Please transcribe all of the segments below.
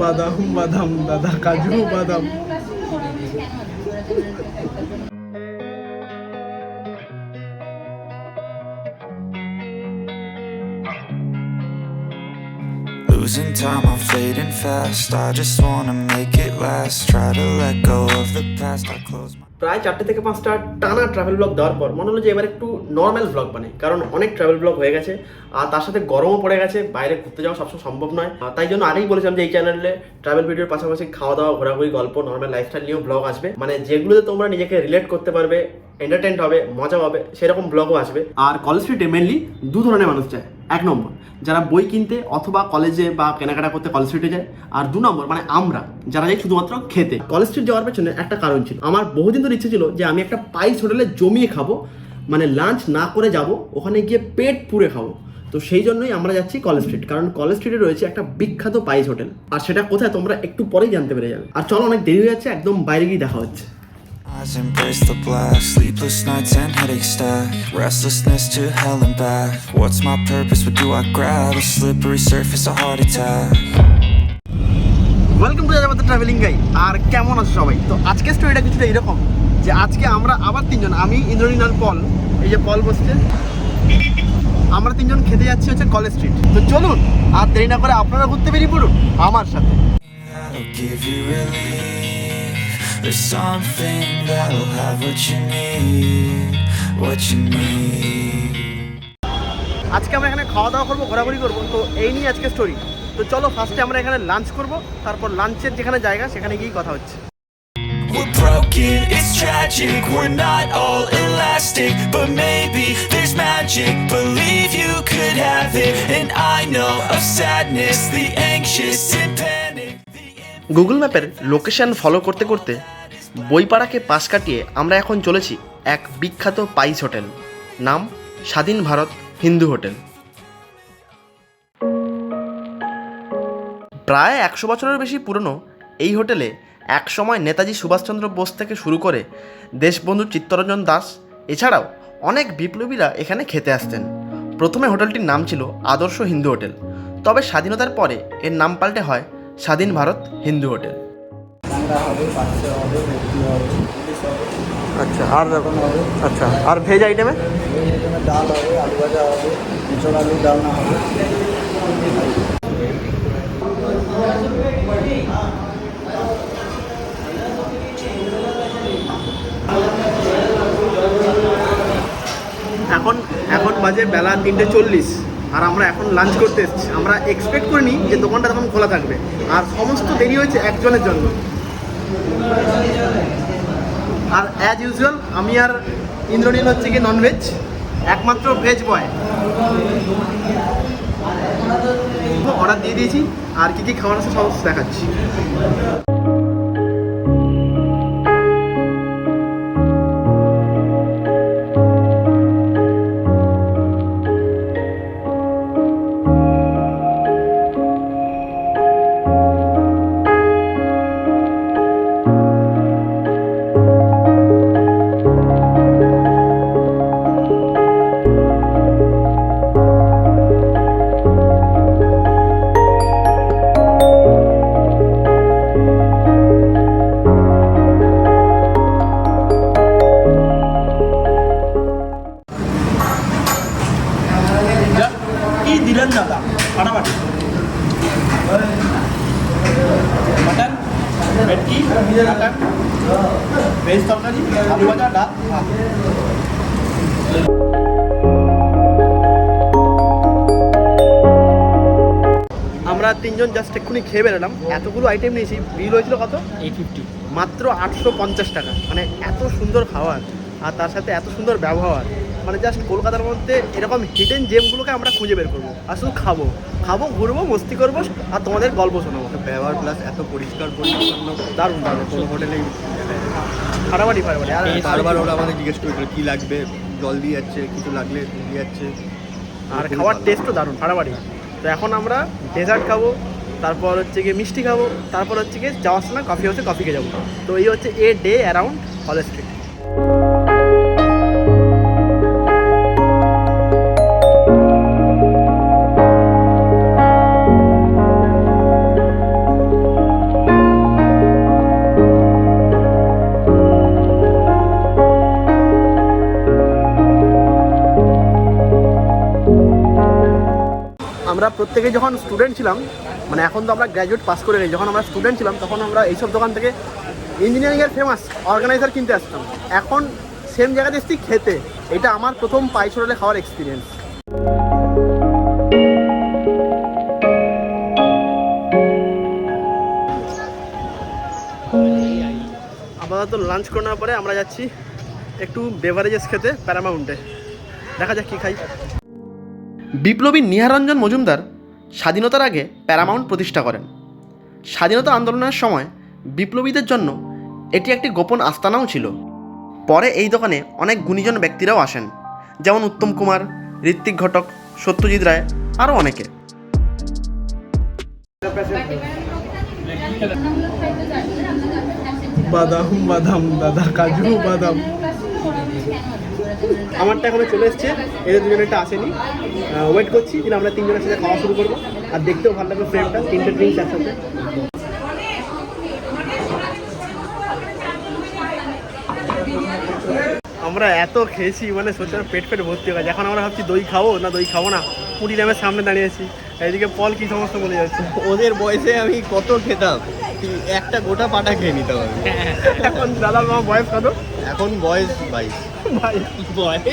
বাদাম বাদাম দাদা কাজু বাদাম Losing time, I'm fading fast. I just wanna make it last. Try to let go of the past. I close my প্রায় চারটে থেকে পাঁচটা টানা ট্রাভেল ব্লগ দেওয়ার পর মনে হলো যে এবার একটু নর্মাল ব্লগ বানাই। কারণ অনেক ট্রাভেল ব্লগ হয়ে গেছে, আর তার সাথে গরমও পড়ে গেছে, বাইরে ঘুরতে যাওয়া সবসময় সম্ভব নয়। তাই জন্য আগেই বলেছিলাম যে এই চ্যানেলে ট্রাভেল ভিডিওর পাশাপাশি খাওয়া দাওয়া, ঘোরাঘুরি, গল্প নর্মাল লাইফস্টাইল নিয়েও ব্লগ আসবে। মানে যেগুলোতে তোমরা নিজেকে রিলেট করতে পারবে এন্টারটেন হবে মজা হবে, সেরকম ব্লগও আসবে। আর কলেজ স্ট্রিটে মেনলি দু ধরনের মানুষ যায়। এক নম্বর, যারা বই কিনতে অথবা কলেজে বা কেনাকাটা করতে কলেজ স্ট্রিটে যায়। আর দু নম্বর মানে আমরা, যারা যাই শুধুমাত্র খেতে। কলেজ স্ট্রিট যাওয়ার পেছনে একটা কারণ ছিল। আমার বহুদিন ধরে ইচ্ছে ছিল যে আমি একটা পাইস হোটেলে জমিয়ে খাব মানে লাঞ্চ না করে যাব, ওখানে গিয়ে পেট পুড়ে খাব। তো সেই জন্যই আমরা যাচ্ছি কলেজ স্ট্রিট কারণ কলেজ স্ট্রিটে রয়েছে একটা বিখ্যাত পাইস হোটেল। আর সেটা কোথায় তোমরা একটু পরেই জানতে পেরে যাবে। আর চলো অনেক দেরি হয়ে যাচ্ছে, একদম বাইরে গিয়ে দেখা হচ্ছে। Eyes, embrace the black. Sleepless nights and headaches stack. Restlessness to hell and back. What's my purpose? What do I grab? A slippery surface, a heart attack. Welcome to Jajabor travelling guy আর কেমন আছো সবাই তো আজকের স্টোরিটা কিছুটা এরকম যে আজকে আমরা আবার তিনজন আমি ইন্দ্রনীল আর পল এই যে পল বসছে আমরা তিনজন খেতে যাচ্ছি হচ্ছে কলেজ স্ট্রিট তো চলুন আর দেরি না করে আপনারা ঘুরতে বেরিয়ে পড়ুন আমার সাথে There's something that'll have what you need. What you need. আজকে আমরা এখানে খাওয়া দাওয়া করব ঘোরাঘুরি করব তো এই নিয়ে আজকে স্টোরি তো চলো ফার্স্টে আমরা এখানে লাঞ্চ করব তারপর লাঞ্চের যেখানে জায়গা সেখানে গিয়েই কথা হচ্ছে We're broken, it's tragic. We're not all elastic, but maybe there's magic. Believe you could have it, and I know of sadness, the anxious and panic. Google ম্যাপের লোকেশন ফলো করতে করতে বইপাড়াকে পাশ কাটিয়ে আমরা এখন চলেছি এক বিখ্যাত পাইস হোটেল। নাম স্বাধীন ভারত হিন্দু হোটেল। প্রায় একশো বছরের বেশি পুরনো এই হোটেলে একসময় নেতাজি সুভাষচন্দ্র বোস থেকে শুরু করে দেশবন্ধু চিত্তরঞ্জন দাস, এছাড়াও অনেক বিপ্লবীরা এখানে খেতে আসতেন। প্রথমে হোটেলটির নাম ছিল আদর্শ হিন্দু হোটেল। তবে স্বাধীনতার পরে এর নাম পাল্টে হয় স্বাধীন ভারত হিন্দু হোটেল। আচ্ছা আর আচ্ছা আর ভেজ আইটেমে ডাল হবে আলু ভাজা হবে এঁচড় আলু ডালনা হবে। এখন এখন বাজে বেলা তিনটে চল্লিশ। আর আমরা এখন লাঞ্চ করতে এসেছি। আমরা এক্সপেক্ট করিনি যে দোকানটা তখন খোলা থাকবে। আর সমস্ত দেরি হয়েছে একজনের জন্য। আর অ্যাজ ইউজুয়াল আমি আর ইন্দ্রনীল হচ্ছে কি ননভেজ একমাত্র ভেজ বয় অর্ডার দিয়ে দিয়েছি, আর কি কি আছে সমস্ত দেখাচ্ছি। আমরা তিনজন জাস্ট এক্ষুনি খেয়ে বেরোলাম। এতগুলো আইটেম নিয়েছি। বিল হয়েছিল কত? এইট ফিফটি মাত্র আটশো পঞ্চাশ টাকা। মানে এত সুন্দর খাবার আর তার সাথে এত সুন্দর ব্যবহার। মানে জাস্ট কলকাতার মধ্যে এরকম হিডেন জেমগুলোকে আমরা খুঁজে বের করব। আর শুধু খাব। খাব ঘুরবো মস্তি করব আর তোমাদের গল্প শোনাবো। ব্যবহার প্লাস এত পরিষ্কার পরিচ্ছন্ন দারুণ দারুণ কোনো হোটেলেই ফাটাফাটি ফাটাফাটি। আর বারবার ওরা আমাদের জিজ্ঞেস করেছিল কী লাগবে? জল দিয়ে যাচ্ছে কিছু লাগলে দিয়ে যাচ্ছে? আর খাওয়ার টেস্টও দারুণ ফাটাফাটি। তো এখন আমরা ডেজার্ট খাব তারপর হচ্ছে গিয়ে মিষ্টি খাব তারপর হচ্ছে গিয়ে যাওয়ার সময় কফি হচ্ছে কফি খেয়ে যাব। তো এই হচ্ছে a day around College Street প্রত্যেকে যখন স্টুডেন্ট ছিলাম মানে এখন তো আমরা গ্র্যাজুয়েট পাস করে গেছি যখন আমরা স্টুডেন্ট ছিলাম, তখন আমরা এইসব দোকান থেকে ইঞ্জিনিয়ারিংয়ের ফেমাস অর্গানাইজার কিনতে আসতাম। এখন সেম জায়গাতে এসেছি খেতে। এটা আমার প্রথম পাইছোড়ালে খাওয়ার এক্সপিরিয়েন্স আপাতত লাঞ্চ করার পরে আমরা যাচ্ছি একটু বেভারেজেস খেতে প্যারামাউন্টে দেখা যাক কী খাই। বিপ্লবী নিহারঞ্জন মজুমদার স্বাধীনতার আগে প্যারামাউন্ট প্রতিষ্ঠা করেন। স্বাধীনতা আন্দোলনের সময় বিপ্লবীদের জন্য এটি একটি গোপন আস্তানাও ছিল। পরে এই দোকানে অনেক গুণীজন ব্যক্তিরাও আসেন, যেমন উত্তম কুমার, ঋত্বিক ঘটক, সত্যজিৎ রায়, আরও অনেকে। বাদাম বাদাম, দাদা, কাজু, বাদাম। আমারটা এখনও চলে এসছে। এদের দুজনেরটা আসেনি। ওয়েট করছি কিন্তু আমরা তিনজনের সাথে খাওয়া শুরু করব। আর দেখতেও ভালো লাগবে ফ্রেমটা তিনটে ড্রিঙ্কস একসাথে। আমরা এত খেয়েছি মানে সত্যি পেট পেট ভর্তি হয়ে গেছে। এখন আমরা ভাবছি দই খাব না দই খাব না। পুরি ড্যামের সামনে দাঁড়িয়েছি এইদিকে পল কি সমস্ত বলে যাচ্ছে। ওদের বয়সে আমি কত খেতাম। একটা গোটা পাটা খেয়ে নিতাম এখন দাদা মা বয়স কত? এখন বয়স বাইশ। ভাই বয়স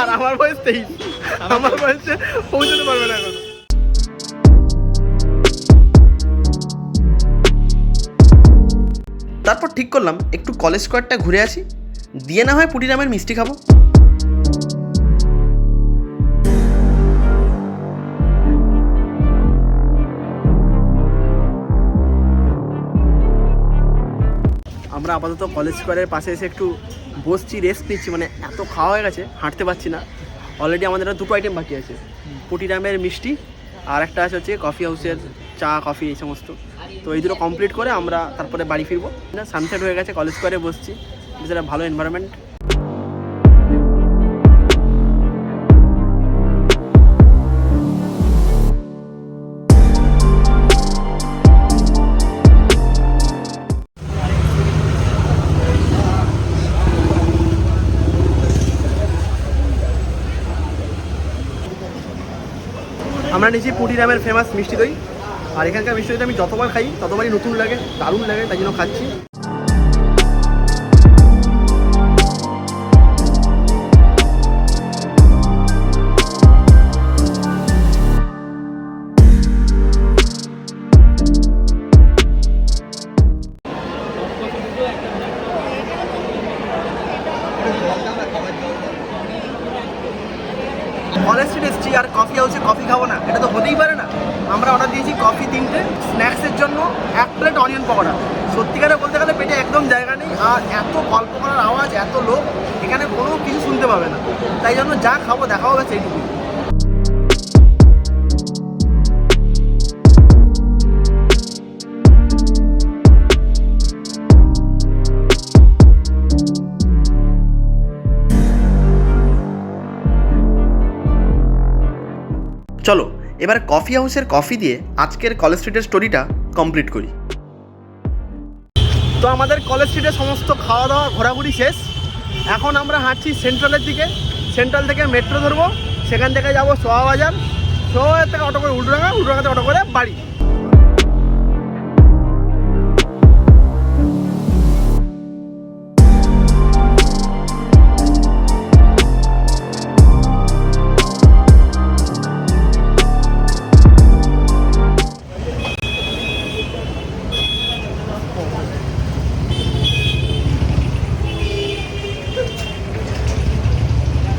আর আমার বয়স তেইশ। আমার বয়সে। পৌঁছতে পারবে না এখন। তারপর ঠিক করলাম একটু কলেজ স্কোয়ারটা ঘুরে আসি। দিয়ে না হয় পুটিরামের মিষ্টি খাব। আমরা আপাতত কলেজ স্কোয়ারের পাশে এসে একটু বসছি রেস্ট নিচ্ছি মানে এত খাওয়া হয়ে গেছে, হাঁটতে পারছি না। অলরেডি আমাদের দুটো আইটেম বাকি আছে পুটিরামের মিষ্টি আর একটা আছে হচ্ছে কফি হাউসের চা কফি এই সমস্ত। তো এই দুটো কমপ্লিট করে আমরা তারপরে বাড়ি ফিরবো। সানসেট হয়ে গেছে কলেজ স্কোয়ারে বসছি। সেটা ভালো এনভায়রনমেন্ট আমরা নিয়েছি পুটিরামের ফেমাস মিষ্টি দই। আর এখানকার মিষ্টি দইটা আমি যতবার খাই, ততবারই নতুন লাগে, দারুণ লাগে, তাই জন্য খাচ্ছি। অর্ডার দিয়েছি কফি তিনটে স্ন্যাক্সের জন্য, এক প্লেট অনিয়ন পকোড়া সত্যিকারে বলতে গেলে পেটে একদম জায়গা নেই, আর এত গল্প করার আওয়াজ, এত লোক, এখানে কোনো কিছু শুনতে পাবে না। তাই জন্য যা খাব, দেখা হবে সেইটুকু চলো এবার কফি হাউসের কফি দিয়ে আজকের কলেজ স্ট্রিটের স্টোরিটা কমপ্লিট করি। তো আমাদের কলেজ স্ট্রিটে সমস্ত খাওয়া দাওয়া, ঘোরাঘুরি শেষ। এখন আমরা হাঁটছি সেন্ট্রালের দিকে। সেন্ট্রাল থেকে মেট্রো ধরবো। সেখান থেকে যাব সোয়া বাজার সোয়া থেকে অটো করে উল্টোডাঙ্গা উল্টোডাঙ্গা থেকে অটো করে বাড়ি।